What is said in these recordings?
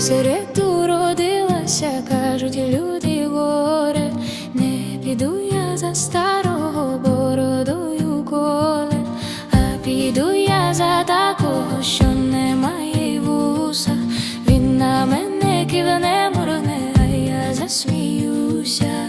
Середу родилася, кажуть люди горе, не піду я за старо. дідуся.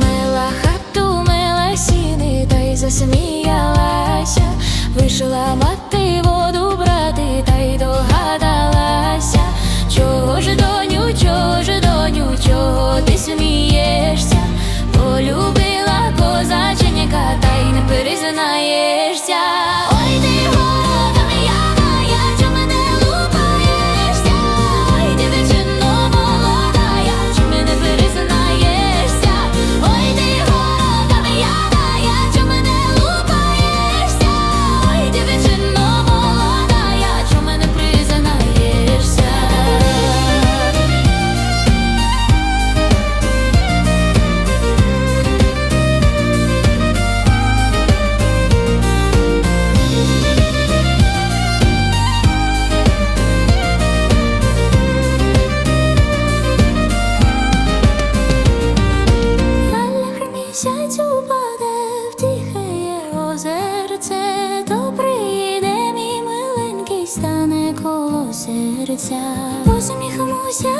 Мила хату, мила сіни, та й засміялася, вишила мати. серця, посміхнуся.